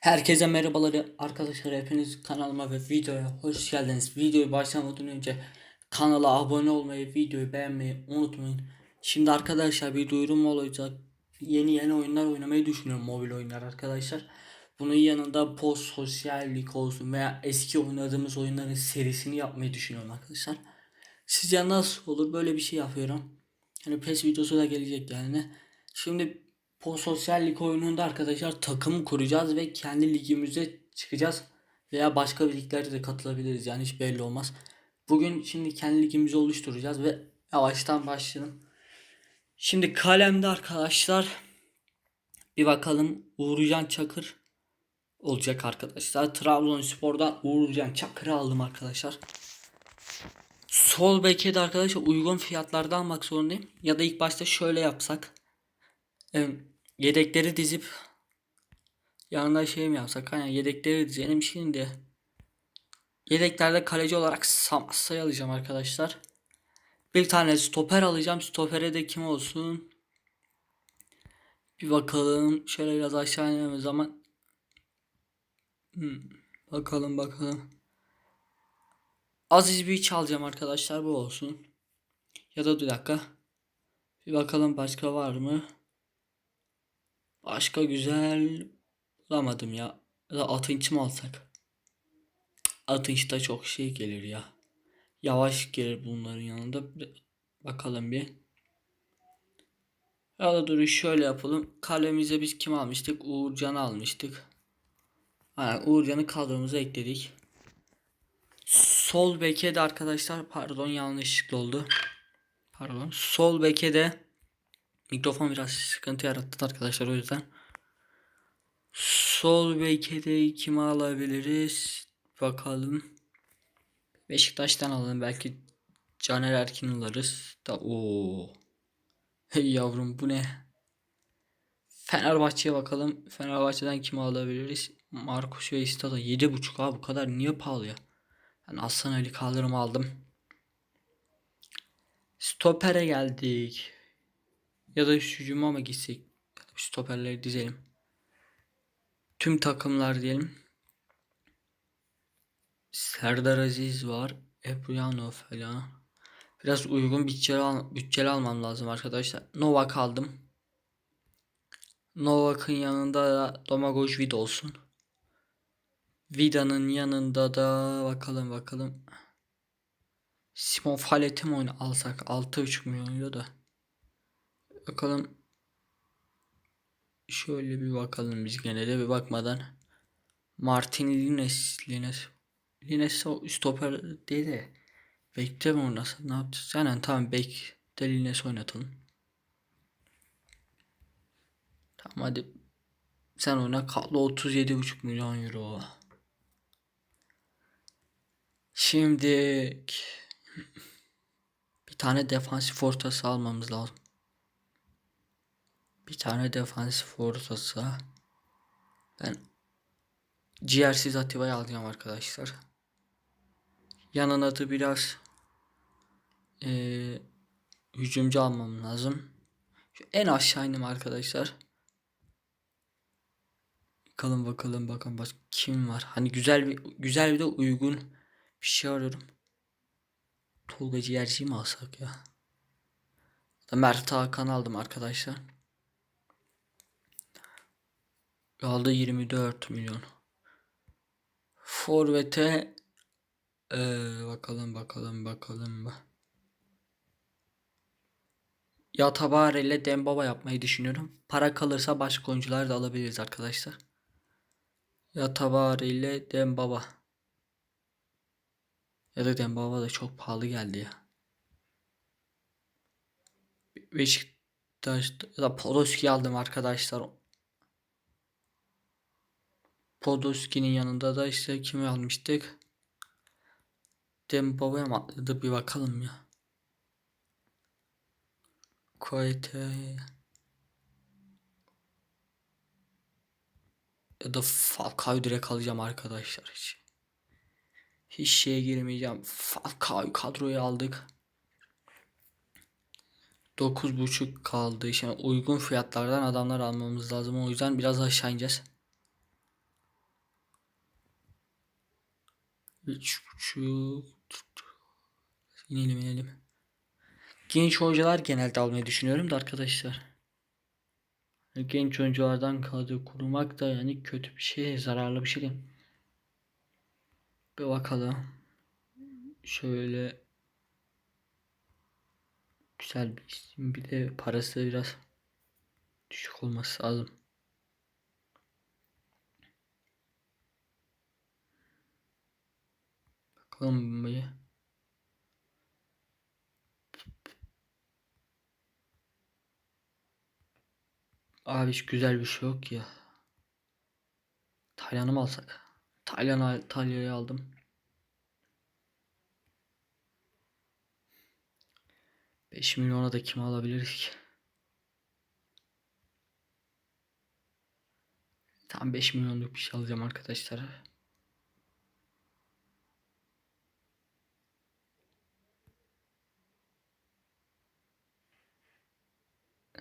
Herkese merhabalar arkadaşlar hepiniz kanalıma ve videoya hoş geldiniz. Videoyu başlamadan önce kanala abone olmayı, videoyu beğenmeyi unutmayın. Şimdi arkadaşlar bir duyurum olacak. Yeni yeni oyunlar oynamayı düşünüyorum mobil oyunlar arkadaşlar. Bunun yanında post sosyallik olsun veya eski oynadığımız oyunların serisini yapmayı düşünüyorum arkadaşlar. Sizce nasıl olur böyle bir şey yapıyorum. Hani PES videosu da gelecek yani. Şimdi po sosyal lig oyununda arkadaşlar takım kuracağız ve kendi ligimize çıkacağız. Veya başka bir liglerde de katılabiliriz yani hiç belli olmaz. Bugün şimdi kendi ligimizi oluşturacağız ve yavaştan başlayalım. Şimdi kalemde arkadaşlar bir bakalım Uğurcan Çakır olacak arkadaşlar. Trabzonspor'dan Uğurcan Çakır'ı aldım arkadaşlar. Sol beke de arkadaşlar uygun fiyatlarda almak zorundayım. Ya da ilk başta şöyle yapsak. Evet, yedekleri dizip yanında şey mi yapsak? Hani yedekleri dizelim şimdi. Yedeklerde kaleci olarak Samassa'yı alacağım arkadaşlar. Bir tane stoper alacağım. Stopere de kim olsun? Bir bakalım. Şöyle biraz aşağı ineceğimiz zaman. Hmm. Bakalım bakalım. Aziz bir alacağım arkadaşlar bu olsun. Ya da bir dakika. Bir bakalım başka var mı? Başka güzel bulamadım ya. Ya Atınç mı alsak? Atınç da çok şey gelir ya. Yavaş gelir bunların yanında. Bakalım bir. Ya da dur şöyle yapalım. Kalemize biz kim almıştık? Uğurcan'ı almıştık. Aynen Uğurcan'ı kadromuza ekledik. Sol beke de arkadaşlar pardon yanlışlıkla oldu. Pardon. Sol beke de mikrofon biraz sıkıntı yarattı arkadaşlar o yüzden. Sol beke de kimi alabiliriz? Bakalım. Beşiktaş'tan alalım belki Caner Erkin alırız. Da o. Hey yavrum bu ne? Fenerbahçe'ye bakalım. Fenerbahçe'den kimi alabiliriz? Marcus ve Istada 7.5 abi bu kadar niye pahalı ya? Ben Aslan Ali Kaldırım'ı aldım. Stoper'e geldik. Ya da hücuma mı gitsek? Stoperleri dizelim. Tüm takımlar diyelim. Serdar Aziz var. Ebruyano falan. Biraz uygun bütçeli, al bütçeli almam lazım arkadaşlar. Novak aldım. Novak'ın yanında da Domagoj Vida olsun. Vida'nın yanında da bakalım bakalım. Simon Fallet'i mi oyunu alsak 6.5 milyon euro da. Bakalım. Şöyle bir bakalım biz gene de bir bakmadan. Martin Lines Lines Lines stoper değil de Bekte mi oynasın ne yapacağız? Yani tamam bek de Lines oynatalım. Tamam hadi sen oyna katlı 37.5 milyon euro. Şimdi bir tane defansif ortası almamız lazım. Bir tane defansif ortası. Ben ciğersiz Atiba'yı alacağım arkadaşlar. Yanına da biraz e, hücumcu almam lazım. Şu en aşağı indim arkadaşlar. Bakalım bakalım bakalım bak kim var. Hani güzel bir güzel bir de uygun bir şey arıyorum. Tolga Ciğerci'yi mi alsak ya? Da Mert Hakan aldım arkadaşlar. Aldı 24 milyon. Forvet'e ee, bakalım bakalım bakalım. Ya Tabare ile Dembaba yapmayı düşünüyorum. Para kalırsa başka oyuncular da alabiliriz arkadaşlar. Ya Tabare ile Dembaba. Ya da Dembaba da çok pahalı geldi ya. Beşiktaş ya da Podolski aldım arkadaşlar. Podolski'nin yanında da işte kimi almıştık? Dembaba'ya mı atladı bir bakalım ya. Koyte ya da Falcao'yu direkt alacağım arkadaşlar hiç. Hiç şeye girmeyeceğim. Falcao'yu kadroya aldık. 9.5 kaldı. Şimdi uygun fiyatlardan adamlar almamız lazım. O yüzden biraz aşağı ineceğiz. Üç buçuk. İnelim. Genç oyuncular genelde almayı düşünüyorum da arkadaşlar. Genç oyunculardan kadro kurmak da yani kötü bir şey, zararlı bir şey değil. Bir bakalım. Şöyle güzel bir isim. Bir de parası biraz düşük olması lazım. Bakalım bir. Abi hiç güzel bir şey yok ya. Taylan'ı mı alsak? Taylan Talya'yı aldım. 5 milyona da kim alabilir ki? Tam 5 milyonluk bir şey alacağım arkadaşlar.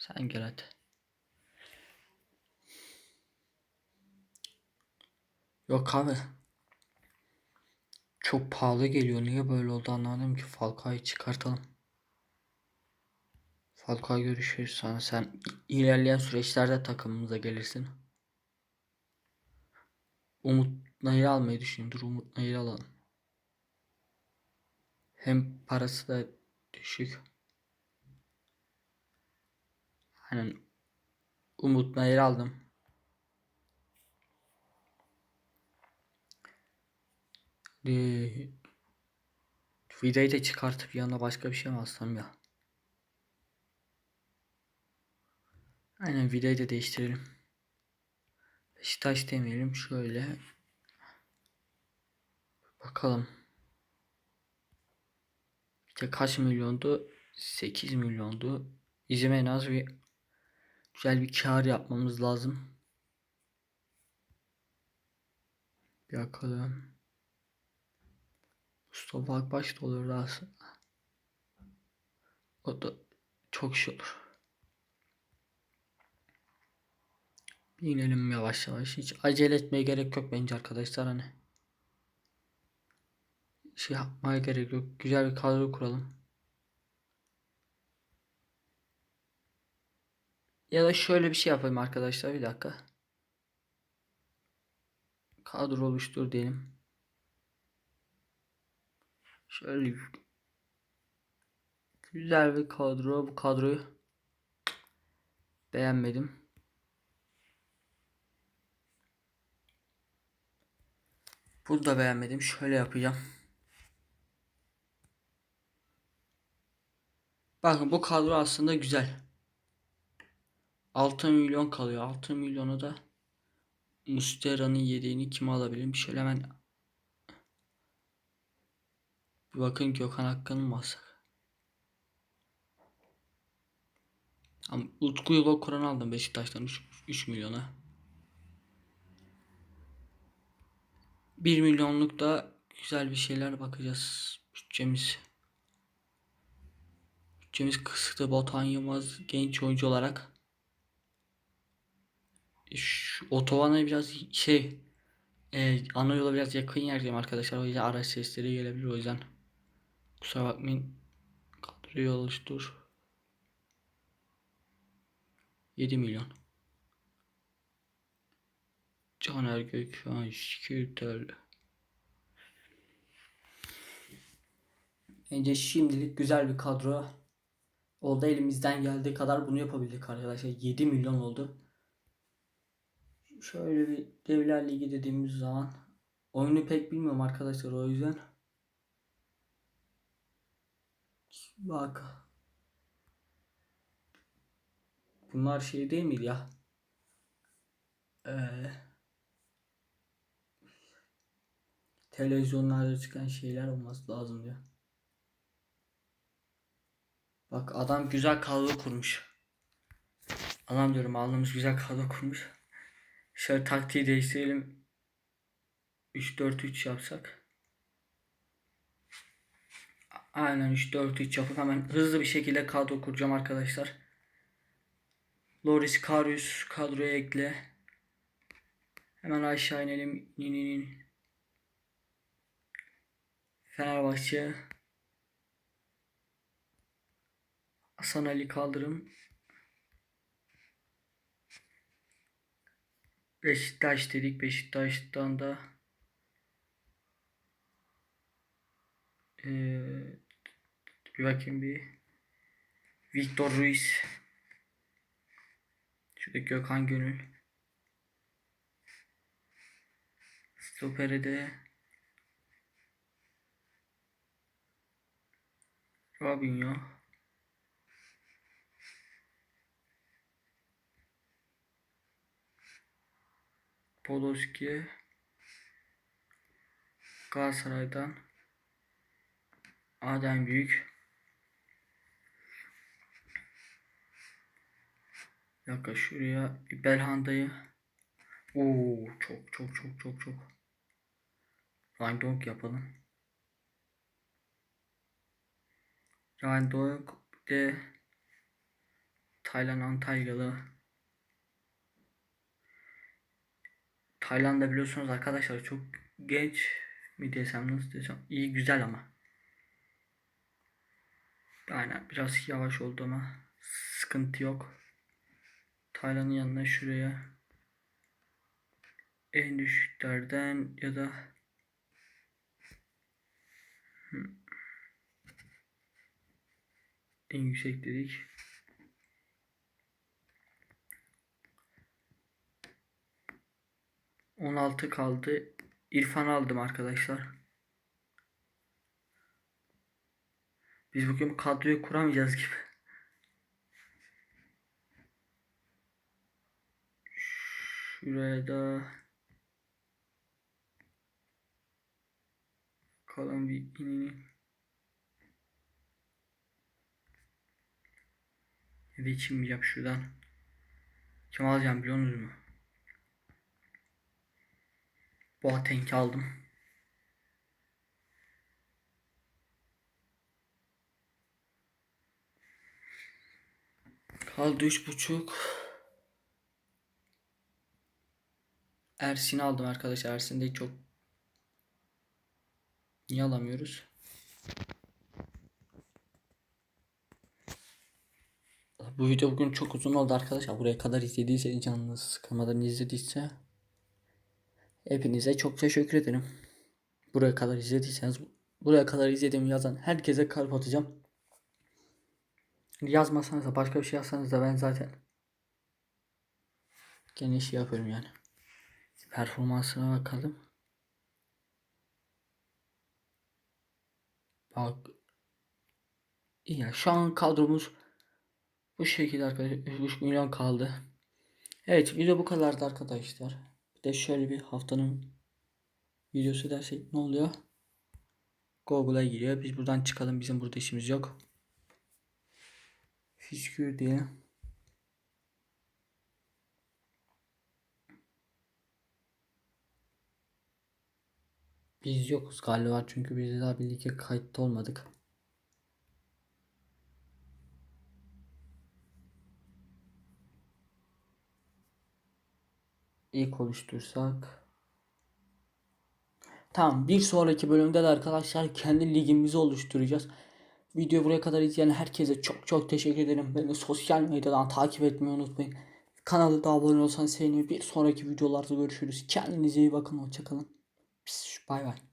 Sen gel hadi. Yok abi. Çok pahalı geliyor. Niye böyle oldu anlamadım ki. Falcao'yu çıkartalım. Falcao görüşürüz sonra sen ilerleyen süreçlerde takımımıza gelirsin. Umut Nayır almayı düşünüyorum. Dur Umut Nayır alalım. Hem parası da düşük. Aynen Umut Nayır aldım. Ee, vidayı da çıkartıp yanına başka bir şey mi alsam ya? Aynen vidayı da değiştirelim. Beşiktaş demeyelim şöyle. Bakalım. İşte kaç milyondu? 8 milyondu. Bizim en az bir güzel bir kar yapmamız lazım. Bakalım. Mustafa Akbaş da olurdu aslında. O da çok şey olur. İnelim yavaş yavaş. Hiç acele etmeye gerek yok bence arkadaşlar hani. Şey yapmaya gerek yok. Güzel bir kadro kuralım. Ya da şöyle bir şey yapayım arkadaşlar bir dakika. Kadro oluştur diyelim. Şöyle güzel bir kadro. Bu kadroyu beğenmedim. Bunu da beğenmedim. Şöyle yapacağım. Bakın bu kadro aslında güzel. 6 milyon kalıyor. 6 milyonu da Mustera'nın yediğini kim alabilir? Şöyle hemen bir bakın Gökhan Hakkı'nın mı alsak? Ama Utku Yıla Kur'an aldım Beşiktaş'tan 3, 3 milyona. 1 milyonluk da güzel bir şeyler bakacağız. Bütçemiz. Bütçemiz kısıtlı. Batuhan Yılmaz genç oyuncu olarak. Şu otobana biraz şey e, ana yola biraz yakın yerdeyim arkadaşlar. O yüzden araç sesleri gelebilir o yüzden. Kusura bakmayın. Kadroyu oluştur. 7 milyon. Caner Gökhan Şikirtel. Bence şimdilik güzel bir kadro oldu. Elimizden geldiği kadar bunu yapabildik arkadaşlar. 7 milyon oldu. Şöyle bir Devler Ligi dediğimiz zaman oyunu pek bilmiyorum arkadaşlar o yüzden. Bak. Bunlar şey değil mi ya? Eee televizyonlarda çıkan şeyler olması lazım diyor. Bak adam güzel kadro kurmuş. Adam diyorum alnımız güzel kadro kurmuş. Şöyle taktiği değiştirelim. 3-4-3 yapsak. Aynen 3-4-3 yapıp hemen hızlı bir şekilde kadro kuracağım arkadaşlar. Loris Karius kadroya ekle. Hemen aşağı inelim. İn, in, in. Fenerbahçe. Hasan Ali Kaldırım. Beşiktaş dedik. Beşiktaş'tan da Ee, bir bakayım bir. Victor Ruiz. Şurada Gökhan Gönül. Stoperi de Robinho. Podolski. Galatasaray'dan Adem Büyük. Dakika şuraya Belhanda'yı. Oo çok çok çok çok çok. Ryan Donk yapalım. Bir de Taylan Antalyalı. Tayland'da biliyorsunuz arkadaşlar çok genç mi desem nasıl desem iyi güzel ama. Aynen biraz yavaş oldu ama sıkıntı yok. Taylan'ın yanına şuraya en düşüklerden ya da Hmm. en yüksek dedik. On altı kaldı. İrfan aldım arkadaşlar. Biz bugün kadroyu kuramayacağız gibi. Şuraya da kalan bir inelim. Ya da içmeyeceğim şuradan. Kim alacağım biliyor musunuz mu? Boateng'i aldım. Kaldı üç buçuk. Ersin'i aldım arkadaşlar. Ersin de çok Niye alamıyoruz? Bu video bugün çok uzun oldu arkadaşlar. Buraya kadar izlediyseniz canınız sıkılmadan izlediyse hepinize çok teşekkür ederim. Buraya kadar izlediyseniz buraya kadar izlediğimi yazan herkese kalp atacağım. Yazmasanız da başka bir şey yazsanız da ben zaten gene şey yapıyorum yani. Performansına bakalım. Bak. Ya şu an kadromuz bu şekilde arkadaşlar. 3 milyon kaldı. Evet video bu kadardı arkadaşlar. Bir de şöyle bir haftanın videosu dersek ne oluyor? Google'a giriyor. Biz buradan çıkalım. Bizim burada işimiz yok. Fiskür diye. Biz yokuz galiba çünkü biz daha birlikte kayıtta olmadık. İlk oluştursak. Tamam bir sonraki bölümde de arkadaşlar kendi ligimizi oluşturacağız. Video buraya kadar izleyen herkese çok çok teşekkür ederim. Beni sosyal medyadan takip etmeyi unutmayın. Kanala da abone olsanız sevinirim. Bir sonraki videolarda görüşürüz. Kendinize iyi bakın. Hoşçakalın. Bay bay.